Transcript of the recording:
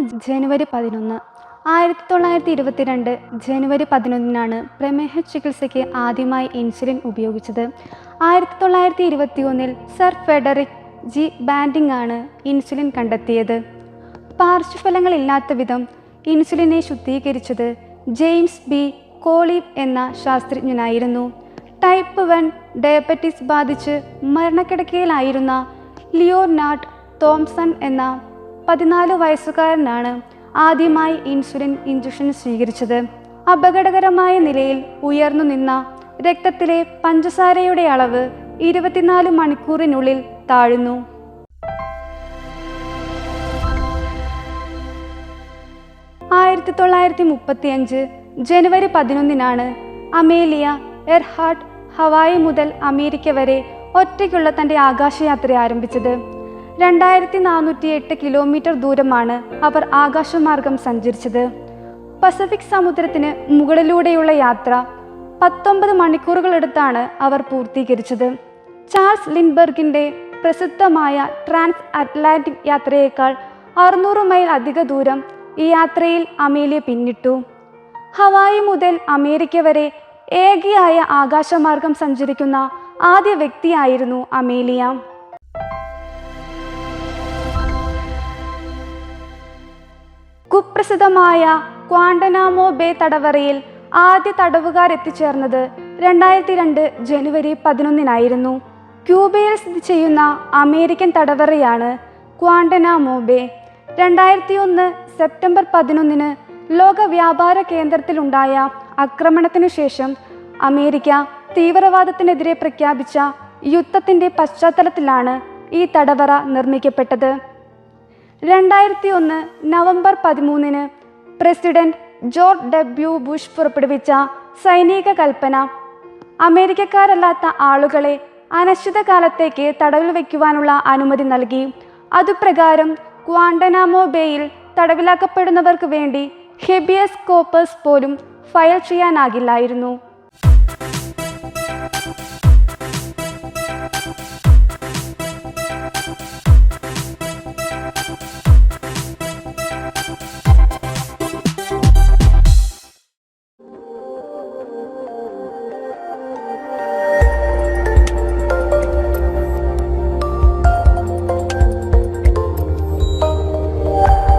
ജനുവരി പതിനൊന്ന്. ആയിരത്തി തൊള്ളായിരത്തി ഇരുപത്തിരണ്ട് ജനുവരി പതിനൊന്നിനാണ് പ്രമേഹ ചികിത്സയ്ക്ക് ആദ്യമായി ഇൻസുലിൻ ഉപയോഗിച്ചത്. ആയിരത്തി തൊള്ളായിരത്തി ഇരുപത്തി ഒന്നിൽ സർ ഫെഡറിക് ജി ബാൻഡിംഗ് ആണ് ഇൻസുലിൻ കണ്ടെത്തിയത്. പാർശ്വഫലങ്ങളില്ലാത്ത വിധം ഇൻസുലിനെ ശുദ്ധീകരിച്ചത് ജെയിംസ് ബി. കോളീവ് എന്ന ശാസ്ത്രജ്ഞനായിരുന്നു. ടൈപ്പ് വൺ ഡയബറ്റിസ് ബാധിച്ച് മരണക്കിടക്കയിലായിരുന്ന ലിയോനാർഡ് തോംസൺ എന്ന പതിനാല് വയസ്സുകാരനാണ് ആദ്യമായി ഇൻസുലിൻ ഇഞ്ചക്ഷൻ സ്വീകരിച്ചത്. അപകടകരമായ നിലയിൽ ഉയർന്നു നിന്ന രക്തത്തിലെ പഞ്ചസാരയുടെ അളവ് ഇരുപത്തിനാല് മണിക്കൂറിനുള്ളിൽ താഴ്ന്നു. ആയിരത്തി തൊള്ളായിരത്തി മുപ്പത്തിയഞ്ച് ജനുവരി പതിനൊന്നിനാണ് അമേലിയ എർഹാർട്ട് ഹവായി മുതൽ അമേരിക്ക വരെ ഒറ്റയ്ക്കുള്ള തന്റെ ആകാശയാത്ര ആരംഭിച്ചത്. രണ്ടായിരത്തി നാനൂറ്റി എട്ട് കിലോമീറ്റർ ദൂരമാണ് അവർ ആകാശമാർഗം സഞ്ചരിച്ചത്. പസഫിക് സമുദ്രത്തിന് മുകളിലൂടെയുള്ള യാത്ര പത്തൊമ്പത് മണിക്കൂറുകളെടുത്താണ് അവർ പൂർത്തീകരിച്ചത്. ചാൾസ് ലിൻബർഗിന്റെ പ്രസിദ്ധമായ ട്രാൻസ് അറ്റ്ലാന്റിക് യാത്രയേക്കാൾ അറുന്നൂറ് മൈൽ അധിക ദൂരം ഈ യാത്രയിൽ അമേലിയ പിന്നിട്ടു. ഹവായി മുതൽ അമേരിക്ക വരെ ഏകയായ ആകാശമാർഗം സഞ്ചരിക്കുന്ന ആദ്യ വ്യക്തിയായിരുന്നു അമേലിയ. കുപ്രസിദ്ധമായ ക്വാണ്ടനാമോ ബേ തടവറയിൽ ആദ്യ തടവുകാർ എത്തിച്ചേർന്നത് രണ്ടായിരത്തി രണ്ട് ജനുവരി പതിനൊന്നിനായിരുന്നു. ക്യൂബയിൽ സ്ഥിതി ചെയ്യുന്ന അമേരിക്കൻ തടവറയാണ് ക്വാണ്ടനാമോ ബേ. രണ്ടായിരത്തി ഒന്ന് സെപ്റ്റംബർ പതിനൊന്നിന് ലോക വ്യാപാര കേന്ദ്രത്തിലുണ്ടായ ആക്രമണത്തിന് ശേഷം അമേരിക്ക തീവ്രവാദത്തിനെതിരെ പ്രഖ്യാപിച്ച യുദ്ധത്തിന്റെ പശ്ചാത്തലത്തിലാണ് ഈ തടവറ നിർമ്മിക്കപ്പെട്ടത്. രണ്ടായിരത്തി ഒന്ന് നവംബർ പതിമൂന്നിന് പ്രസിഡന്റ് ജോർജ് ഡബ്ല്യു ബുഷ് പുറപ്പെടുവിച്ച സൈനിക കൽപ്പന. അമേരിക്കക്കാരല്ലാത്ത ആളുകളെ അനിശ്ചിതകാലത്തേക്ക് തടവിൽ വയ്ക്കുവാനുള്ള അനുമതി നൽകി. അതുപ്രകാരം ക്വാണ്ടനാമോ ബേയിൽ തടവിലാക്കപ്പെടുന്നവർക്ക് വേണ്ടി ഹെബിയസ് കോപ്പേഴ്സ് പോലും ഫയൽ ചെയ്യാനാകില്ലായിരുന്നു.